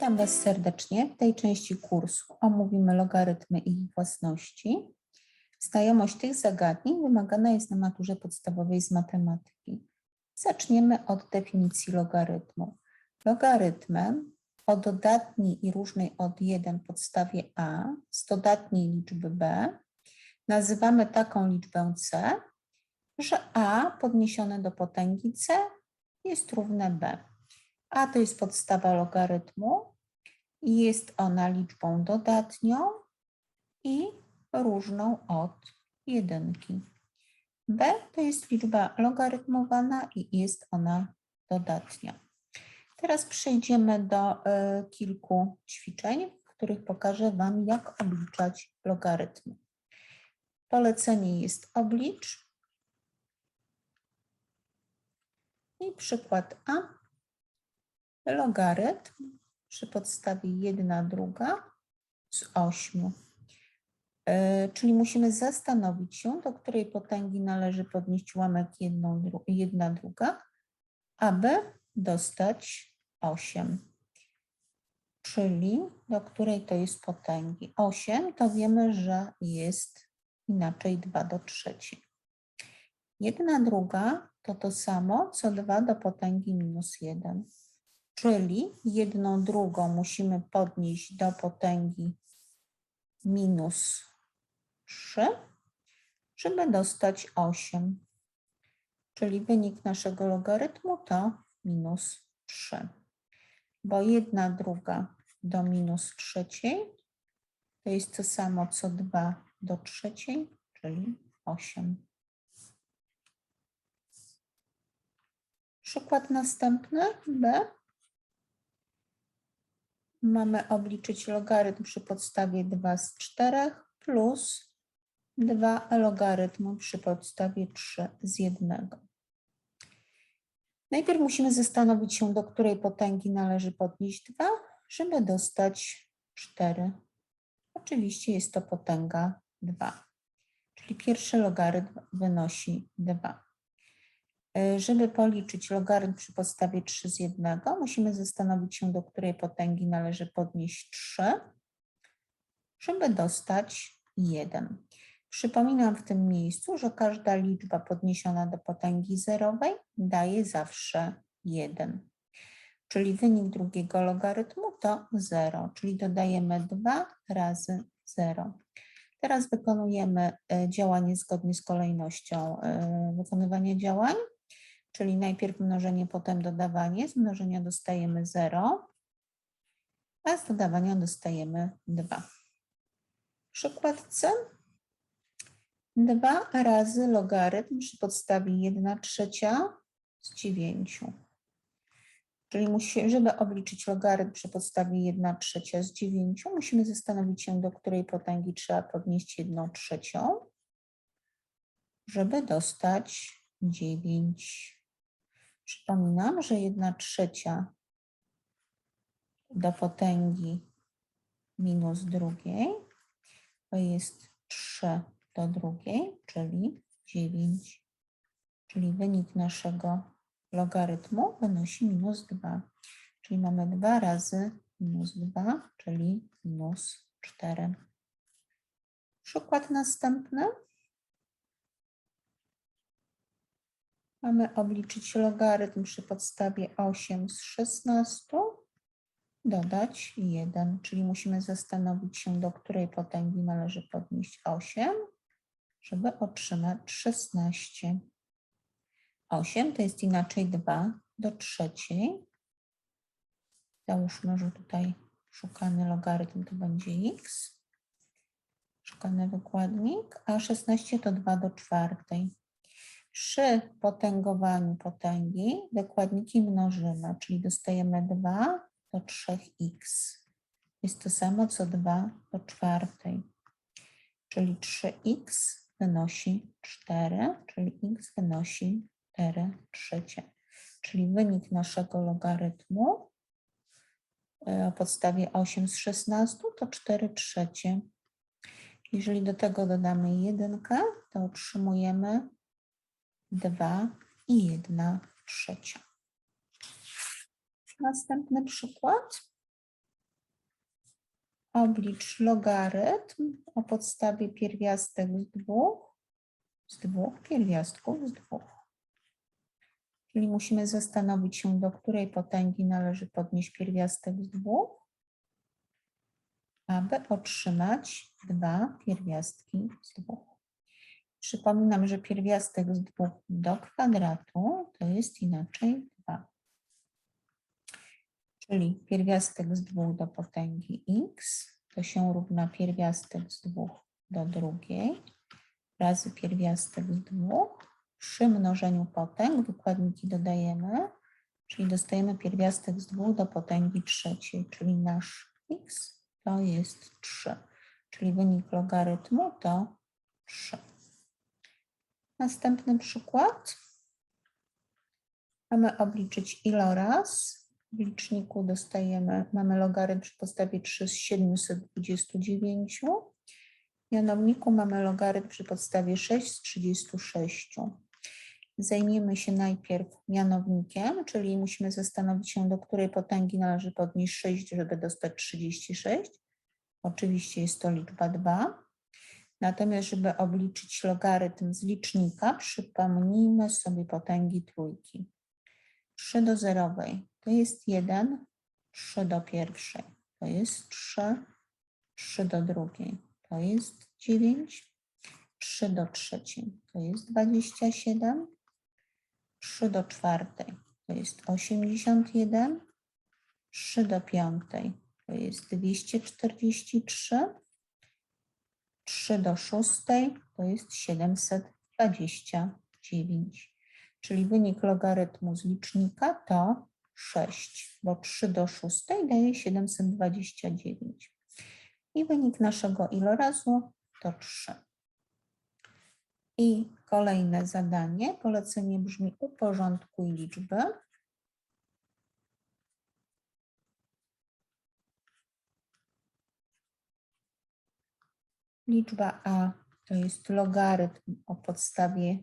Witam Was serdecznie. W tej części kursu omówimy logarytmy i ich własności. Znajomość tych zagadnień wymagana jest na maturze podstawowej z matematyki. Zaczniemy od definicji logarytmu. Logarytmem o dodatniej i różnej od 1 podstawie a z dodatniej liczby b nazywamy taką liczbę c, że a podniesione do potęgi c jest równe b. A to jest podstawa logarytmu i jest ona liczbą dodatnią i różną od jedynki. B to jest liczba logarytmowana i jest ona dodatnia. Teraz przejdziemy do y, kilku ćwiczeń, w których pokażę Wam, jak obliczać logarytmy. Polecenie jest oblicz. I przykład A logarytm przy podstawie 1 druga z 8. Czyli musimy zastanowić się, do której potęgi należy podnieść ułamek 1 druga, aby dostać 8. Czyli do której to jest potęgi. 8 to wiemy, że jest inaczej 2 do trzeciej. 1 druga to to samo, co 2 do potęgi minus 1 czyli jedną drugą musimy podnieść do potęgi minus 3, żeby dostać 8. Czyli wynik naszego logarytmu to minus 3. Bo jedna druga do minus trzeciej to jest to samo co 2 do trzeciej, czyli 8. Przykład następny B mamy obliczyć logarytm przy podstawie 2 z 4 plus 2 logarytmu przy podstawie 3 z 1. Najpierw musimy zastanowić się, do której potęgi należy podnieść 2, żeby dostać 4. Oczywiście jest to potęga 2, czyli pierwszy logarytm wynosi 2. E, żeby policzyć logarytm przy podstawie 3 z 1, musimy zastanowić się, do której potęgi należy podnieść 3, żeby dostać 1. Przypominam w tym miejscu, że każda liczba podniesiona do potęgi zerowej daje zawsze 1. Czyli wynik drugiego logarytmu to 0, czyli dodajemy 2 razy 0. Teraz wykonujemy e, działanie zgodnie z kolejnością e, wykonywania działań. Czyli najpierw mnożenie, potem dodawanie. Z mnożenia dostajemy 0, a z dodawania dostajemy 2. Przykład C. 2 razy logarytm przy podstawie 1 trzecia z 9. Czyli musi, żeby obliczyć logarytm przy podstawie 1 trzecia z 9, musimy zastanowić się, do której potęgi trzeba podnieść 1 trzecią, żeby dostać 9. Przypominam, że 1 trzecia do potęgi minus drugiej to jest 3 do drugiej, czyli 9. Czyli wynik naszego logarytmu wynosi minus 2. Czyli mamy 2 razy minus 2, czyli minus 4. Przykład następny. Mamy obliczyć logarytm przy podstawie 8 z 16, dodać 1, czyli musimy zastanowić się, do której potęgi należy podnieść 8, żeby otrzymać 16. 8 to jest inaczej 2 do trzeciej. Załóżmy, że tutaj szukany logarytm to będzie x, szukany wykładnik, a 16 to 2 do czwartej. Przy potęgowaniu potęgi wykładniki mnożymy, czyli dostajemy 2 do 3x. Jest to samo co 2 do czwartej. Czyli 3x wynosi 4, czyli x wynosi 4 trzecie. Czyli wynik naszego logarytmu e, o podstawie 8 z 16 to 4 trzecie. Jeżeli do tego dodamy jedynkę, to otrzymujemy 2 i 1 trzecia. Następny przykład. oblicz logarytm o podstawie pierwiastek z dwóch, z dwóch pierwiastków z dwóch. Czyli musimy zastanowić się, do której potęgi należy podnieść pierwiastek z dwóch, aby otrzymać dwa pierwiastki z dwóch. Przypominam, że pierwiastek z dwóch do kwadratu to jest inaczej 2. Czyli pierwiastek z 2 do potęgi x to się równa pierwiastek z 2 do drugiej razy pierwiastek z 2 przy mnożeniu potęg wykładniki dodajemy, czyli dostajemy pierwiastek z 2 do potęgi trzeciej, czyli nasz x to jest 3, czyli wynik logarytmu to 3. Następny przykład. Mamy obliczyć iloraz. W liczniku dostajemy, mamy logarytm przy podstawie 3 z 729. W mianowniku mamy logarytm przy podstawie 6 z 36. Zajmiemy się najpierw mianownikiem, czyli musimy zastanowić się, do której potęgi należy podnieść 6, żeby dostać 36. Oczywiście jest to liczba 2. Natomiast, żeby obliczyć logarytm z licznika, przypomnijmy sobie potęgi trójki. 3 do zerowej to jest 1, 3 do pierwszej to jest 3, 3 do drugiej to jest 9, 3 do trzeciej to jest 27, 3 do czwartej to jest 81, 3 do piątej to jest 243, 3 do 6 to jest 729, czyli wynik logarytmu z licznika to 6, bo 3 do 6 daje 729. I wynik naszego ilorazu to 3. I kolejne zadanie, polecenie brzmi uporządkuj liczby. Liczba a to jest logarytm o podstawie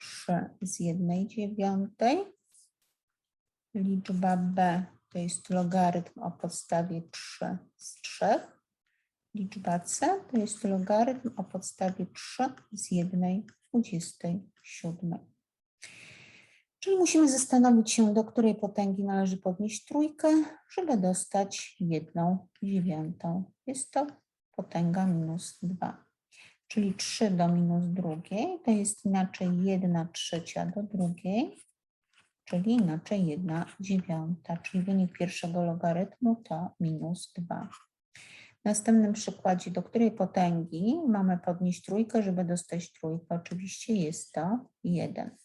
3 z 1 dziewiątej. Liczba b to jest logarytm o podstawie 3 z 3. Liczba c to jest logarytm o podstawie 3 z 1 27. Czyli musimy zastanowić się, do której potęgi należy podnieść trójkę, żeby dostać jedną dziewiątą. Jest to potęga minus 2. Czyli 3 do minus drugiej to jest inaczej 1 trzecia do drugiej, czyli inaczej 1 dziewiąta, czyli wynik pierwszego logarytmu to minus 2. W następnym przykładzie, do której potęgi mamy podnieść trójkę, żeby dostać trójkę? Oczywiście jest to 1,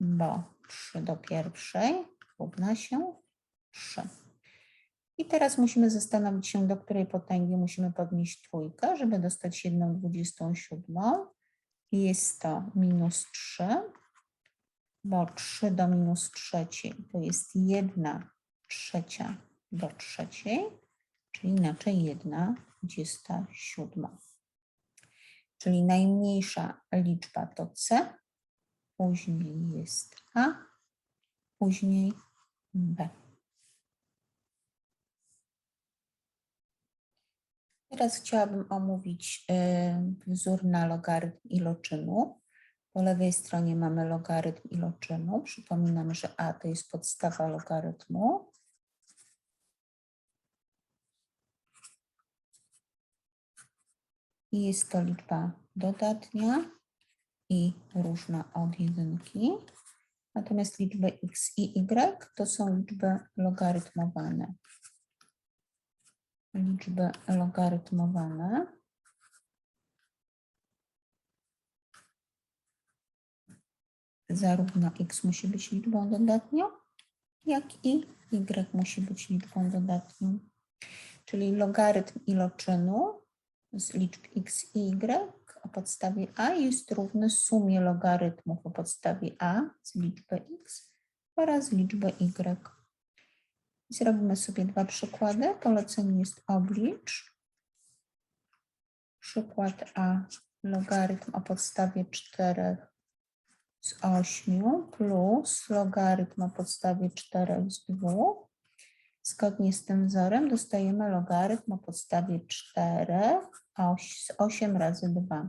bo 3 do pierwszej równa się 3. I teraz musimy zastanowić się, do której potęgi musimy podnieść trójkę, żeby dostać 1 27. Jest to minus 3, bo 3 do minus trzeciej to jest 1 trzecia do trzeciej, czyli inaczej 1 27. Czyli najmniejsza liczba to C, później jest A, później B. Teraz chciałabym omówić y, wzór na logarytm iloczynu. Po lewej stronie mamy logarytm iloczynu. Przypominam, że a to jest podstawa logarytmu. I jest to liczba dodatnia i różna od jedynki. Natomiast liczby x i y to są liczby logarytmowane liczby logarytmowane. Zarówno x musi być liczbą dodatnią, jak i y musi być liczbą dodatnią. Czyli logarytm iloczynu z liczb x i y o podstawie a jest równy sumie logarytmów o podstawie a z liczby x oraz liczby y. Zrobimy sobie dwa przykłady. Polecenie jest oblicz. Przykład A. Logarytm o podstawie 4 z 8 plus logarytm o podstawie 4 z 2. Zgodnie z tym wzorem dostajemy logarytm o podstawie 4, a oś- 8 razy 2.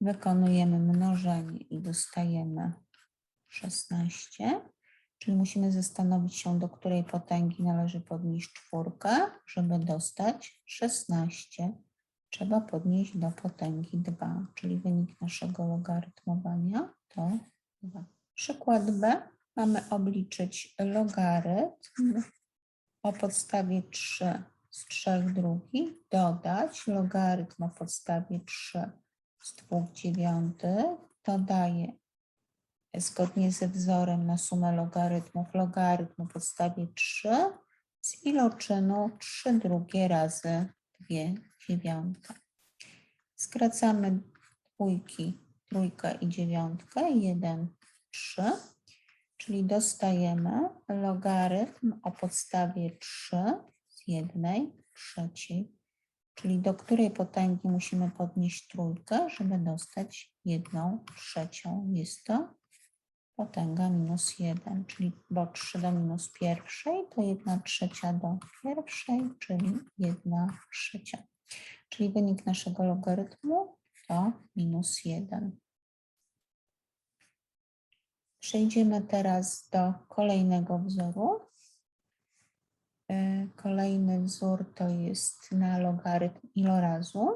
Wykonujemy mnożenie i dostajemy 16, czyli musimy zastanowić się, do której potęgi należy podnieść czwórkę, żeby dostać 16. Trzeba podnieść do potęgi 2, czyli wynik naszego logarytmowania to 2. Przykład B. Mamy obliczyć logarytm o podstawie 3 z 3 drugich, dodać logarytm o podstawie 3 z 2 dziewiątych, to daje zgodnie ze wzorem na sumę logarytmów logarytm o podstawie 3 z iloczynu 3 drugie razy 2 dziewiąte. Skracamy dwójki, trójkę i dziewiątkę, 1, 3, czyli dostajemy logarytm o podstawie 3 z 1 trzeciej, czyli do której potęgi musimy podnieść trójkę, żeby dostać 1 trzecią. Jest to potęga minus 1, czyli bo 3 do minus pierwszej to 1 trzecia do pierwszej, czyli 1 trzecia. Czyli wynik naszego logarytmu to minus 1. Przejdziemy teraz do kolejnego wzoru. Y, Kolejny wzór to jest na logarytm ilorazu.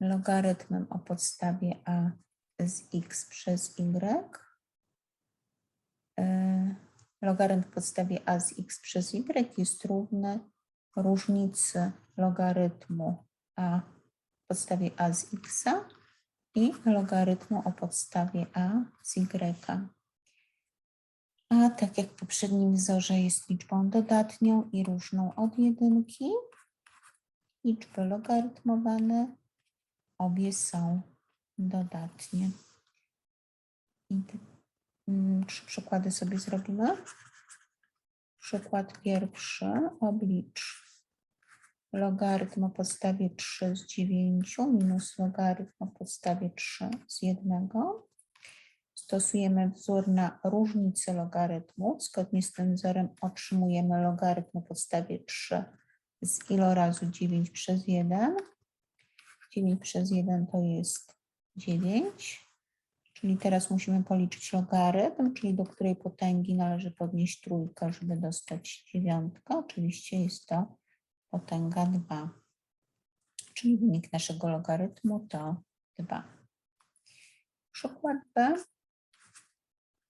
Logarytmem o podstawie a z x przez y. Y, Logarytm w podstawie a z x przez y jest równy różnicy logarytmu a w podstawie a z x i logarytmu o podstawie a z y. A tak jak w poprzednim wzorze jest liczbą dodatnią i różną od jedynki, liczby logarytmowane obie są dodatnie. I te, mm, trzy przykłady sobie zrobimy. Przykład pierwszy. Oblicz logarytm o podstawie 3 z 9 minus logarytm o podstawie 3 z 1. Stosujemy wzór na różnicę logarytmów. Zgodnie z tym wzorem otrzymujemy logarytm o podstawie 3 z ilorazu 9 przez 1. 9 przez 1 to jest 9. Czyli teraz musimy policzyć logarytm, czyli do której potęgi należy podnieść trójkę, żeby dostać dziewiątkę. Oczywiście jest to potęga 2. Czyli wynik naszego logarytmu to 2. Przykład B.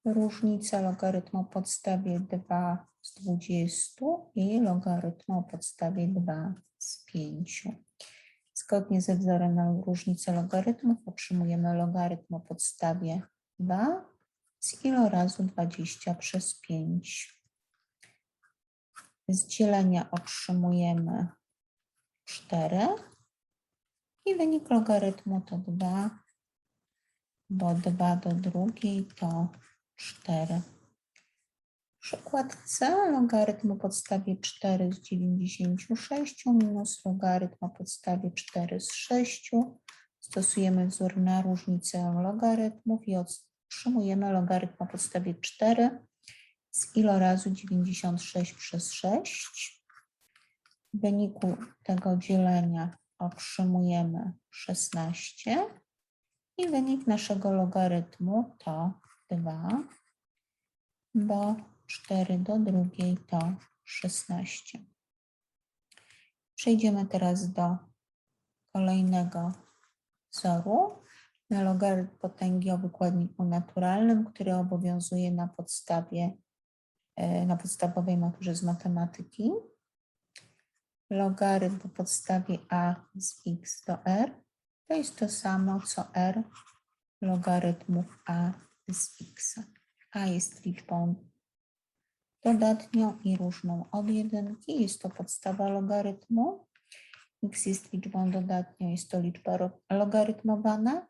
Różnica logarytmu o podstawie 2 z 20 i logarytmu o podstawie 2 z 5. Zgodnie ze wzorem na różnicę logarytmów otrzymujemy logarytm o podstawie 2 z ilorazu 20 przez 5. Z dzielenia otrzymujemy 4 i wynik logarytmu to 2, bo 2 do drugiej to 4. Przykład C. Logarytm o podstawie 4 z 96 minus logarytm o podstawie 4 z 6. Stosujemy wzór na różnicę logarytmów i otrzymujemy logarytm o podstawie 4 z ilorazu 96 przez 6. W wyniku tego dzielenia otrzymujemy 16 i wynik naszego logarytmu to 2, bo 4 do drugiej to 16. Przejdziemy teraz do kolejnego wzoru na logarytm potęgi o wykładniku naturalnym, który obowiązuje na podstawie e, na podstawowej maturze z matematyki. Logarytm po podstawie a z x do r to jest to samo co r logarytmów a z x. a jest liczbą dodatnią i różną od jedynki. Jest to podstawa logarytmu. x jest liczbą dodatnią, jest to liczba logarytmowana.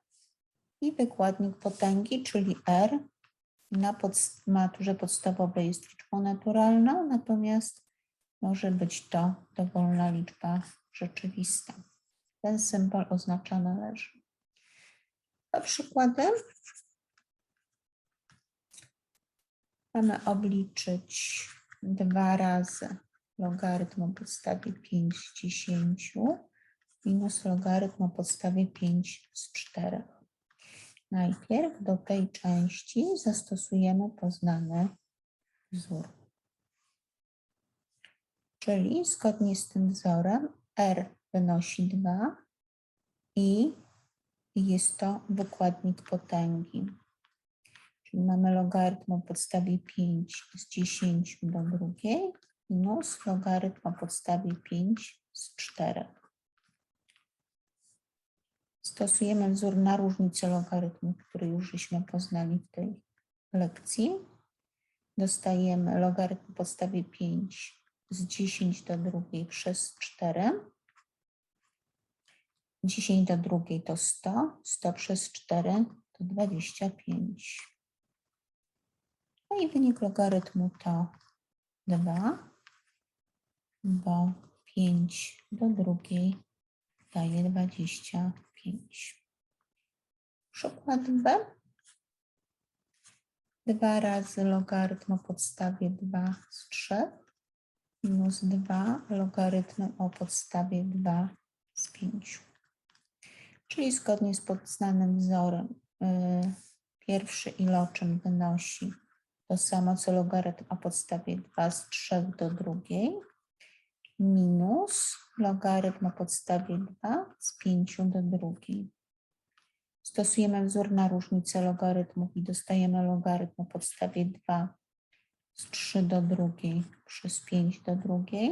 I wykładnik potęgi, czyli r, na podst- maturze podstawowej jest liczbą naturalną, natomiast może być to dowolna liczba rzeczywista. Ten symbol oznacza należy. A przykładem Mamy obliczyć dwa razy logarytm o podstawie 5 z 10 minus logarytm o podstawie 5 z 4. Najpierw do tej części zastosujemy poznany wzór. Czyli zgodnie z tym wzorem R wynosi 2 i jest to wykładnik potęgi. Czyli mamy logarytm o podstawie 5 z 10 do drugiej minus logarytm o podstawie 5 z 4. Stosujemy wzór na różnicę logarytmu, który już żeśmy poznali w tej lekcji. Dostajemy logarytm o podstawie 5 z 10 do drugiej przez 4. 10 do drugiej to 100, 100 przez 4 to 25. No i wynik logarytmu to 2, bo 5 do drugiej daje 25. Przykład B. 2 razy logarytm o podstawie 2 z 3 minus 2 logarytm o podstawie 2 z 5. Czyli zgodnie z poznanym wzorem y, pierwszy iloczyn wynosi to samo co logarytm o podstawie 2 z 3 do drugiej minus logarytm o podstawie 2 z 5 do drugiej. Stosujemy wzór na różnicę logarytmów i dostajemy logarytm o podstawie 2 z 3 do drugiej przez 5 do drugiej.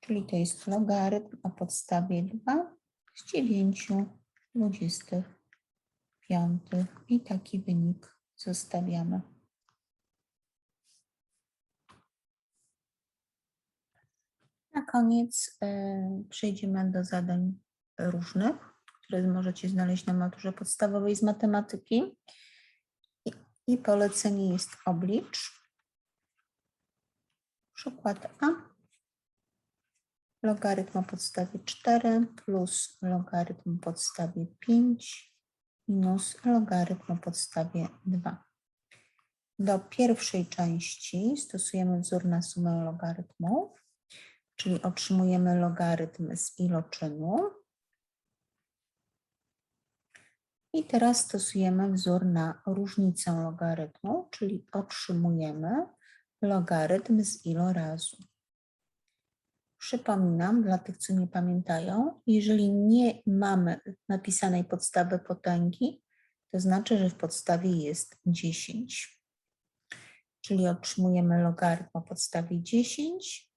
Czyli to jest logarytm o podstawie 2 z 9 25. I taki wynik zostawiamy. Na koniec y, przejdziemy do zadań różnych, które możecie znaleźć na maturze podstawowej z matematyki. I, i polecenie jest oblicz. Przykład A. Logarytm o podstawie 4 plus logarytm o podstawie 5 minus logarytm o podstawie 2. Do pierwszej części stosujemy wzór na sumę logarytmów, czyli otrzymujemy logarytm z iloczynu. I teraz stosujemy wzór na różnicę logarytmu, czyli otrzymujemy logarytm z ilorazu. Przypominam dla tych, co nie pamiętają, jeżeli nie mamy napisanej podstawy potęgi, to znaczy, że w podstawie jest 10. Czyli otrzymujemy logarytm o podstawie 10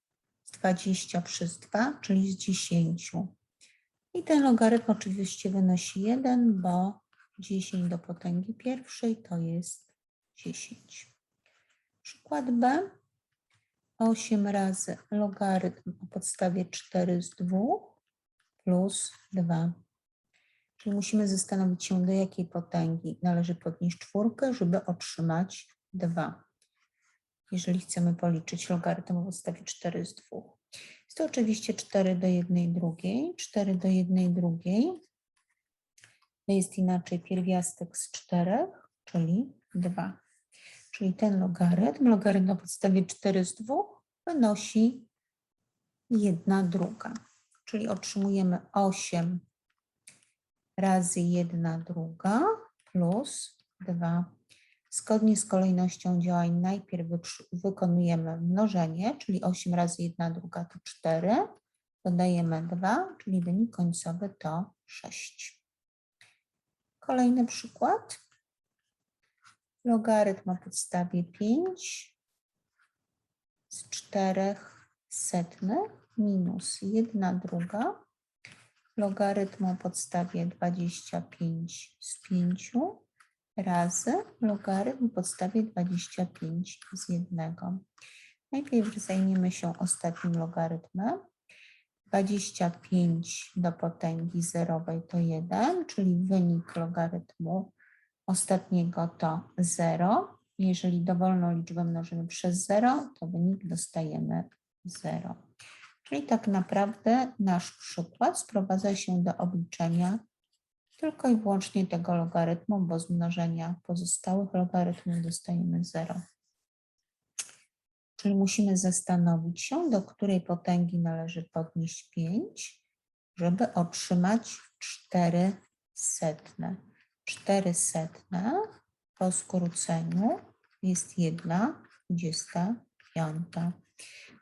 z 20 przez 2, czyli z 10. I ten logarytm oczywiście wynosi 1, bo 10 do potęgi pierwszej to jest 10. Przykład B. 8 razy logarytm o podstawie 4 z 2 plus 2. Czyli musimy zastanowić się, do jakiej potęgi należy podnieść czwórkę, żeby otrzymać 2. Jeżeli chcemy policzyć logarytm o podstawie 4 z 2. Jest to oczywiście 4 do 1 drugiej. 4 do 1 drugiej jest inaczej pierwiastek z 4, czyli 2. Czyli ten logarytm, logarytm na podstawie 4 z 2 wynosi 1 druga. Czyli otrzymujemy 8 razy 1 druga plus 2. Zgodnie z kolejnością działań najpierw wykonujemy mnożenie, czyli 8 razy 1 druga to 4. Dodajemy 2, czyli wynik końcowy to 6. Kolejny przykład logarytm o podstawie 5 z 4 setnych minus 1 druga logarytm o podstawie 25 z 5 razy logarytm o podstawie 25 z 1. Najpierw zajmiemy się ostatnim logarytmem. 25 do potęgi zerowej to 1, czyli wynik logarytmu ostatniego to 0. Jeżeli dowolną liczbę mnożymy przez 0, to wynik dostajemy 0. Czyli tak naprawdę nasz przykład sprowadza się do obliczenia tylko i wyłącznie tego logarytmu, bo z mnożenia pozostałych logarytmów dostajemy 0. Czyli musimy zastanowić się, do której potęgi należy podnieść 5, żeby otrzymać 4 setne. 4 setne po skróceniu jest 1 25,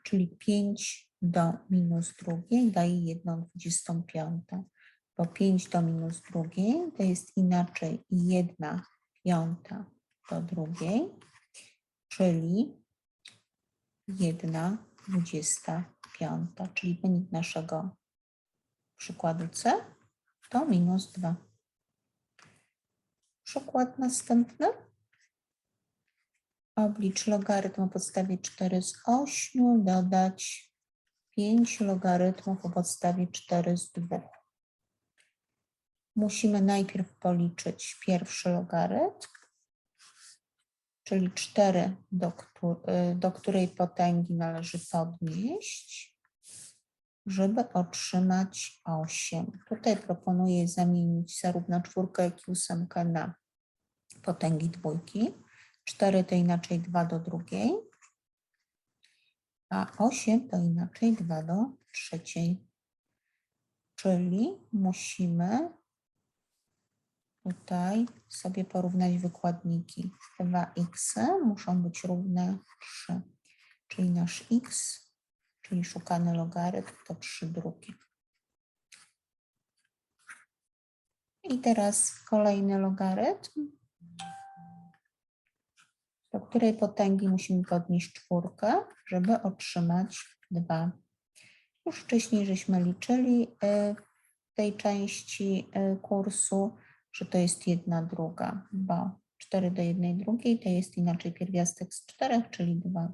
czyli 5 do minus drugiej daje 1 25, bo 5 do minus drugiej to jest inaczej 1 piąta do drugiej, czyli 1 25, czyli wynik naszego przykładu C to minus 2. Przykład następny. Oblicz logarytm o podstawie 4 z 8, dodać 5 logarytmów o podstawie 4 z 2. Musimy najpierw policzyć pierwszy logarytm, czyli 4, do, do której potęgi należy podnieść, żeby otrzymać 8. Tutaj proponuję zamienić zarówno czwórkę, jak i ósemkę na potęgi dwójki. 4 to inaczej 2 do drugiej, a 8 to inaczej 2 do trzeciej. Czyli musimy tutaj sobie porównać wykładniki. 2x muszą być równe 3, czyli nasz x, czyli szukany logarytm to 3 drugie. I teraz kolejny logarytm, do której potęgi musimy podnieść czwórkę, żeby otrzymać 2. Już wcześniej żeśmy liczyli y, w tej części y, kursu, że to jest jedna druga, bo 4 do jednej drugiej to jest inaczej pierwiastek z 4, czyli 2.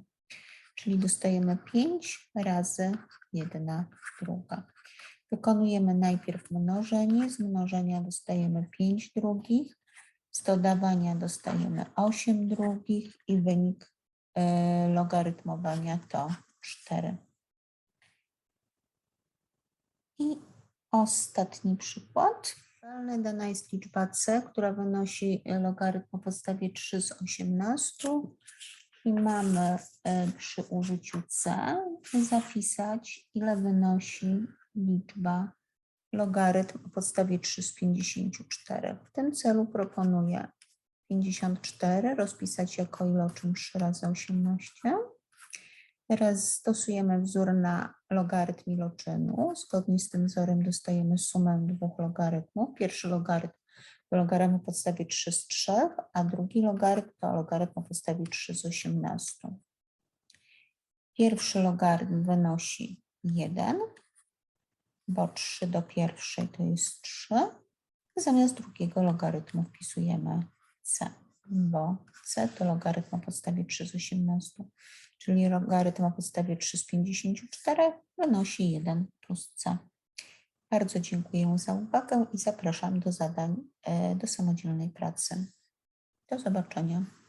Czyli dostajemy 5 razy 1 druga. Wykonujemy najpierw mnożenie, z mnożenia dostajemy 5 drugich, z dodawania dostajemy 8 drugich i wynik e, logarytmowania to 4. I ostatni przykład. Dana jest liczba c, która wynosi logarytm o podstawie 3 z 18 i mamy e, przy użyciu c zapisać ile wynosi liczba logarytm o podstawie 3 z 54. W tym celu proponuję 54 rozpisać jako iloczyn 3 razy 18. Teraz stosujemy wzór na logarytm iloczynu. Zgodnie z tym wzorem dostajemy sumę dwóch logarytmów. Pierwszy logarytm to logarytm o podstawie 3 z 3, a drugi logarytm to logarytm o podstawie 3 z 18. Pierwszy logarytm wynosi 1, bo 3 do pierwszej to jest 3. Zamiast drugiego logarytmu wpisujemy c, bo c to logarytm o podstawie 3 z 18, czyli logarytm o podstawie 3 z 54 wynosi 1 plus c. Bardzo dziękuję za uwagę i zapraszam do zadań e, do samodzielnej pracy. Do zobaczenia.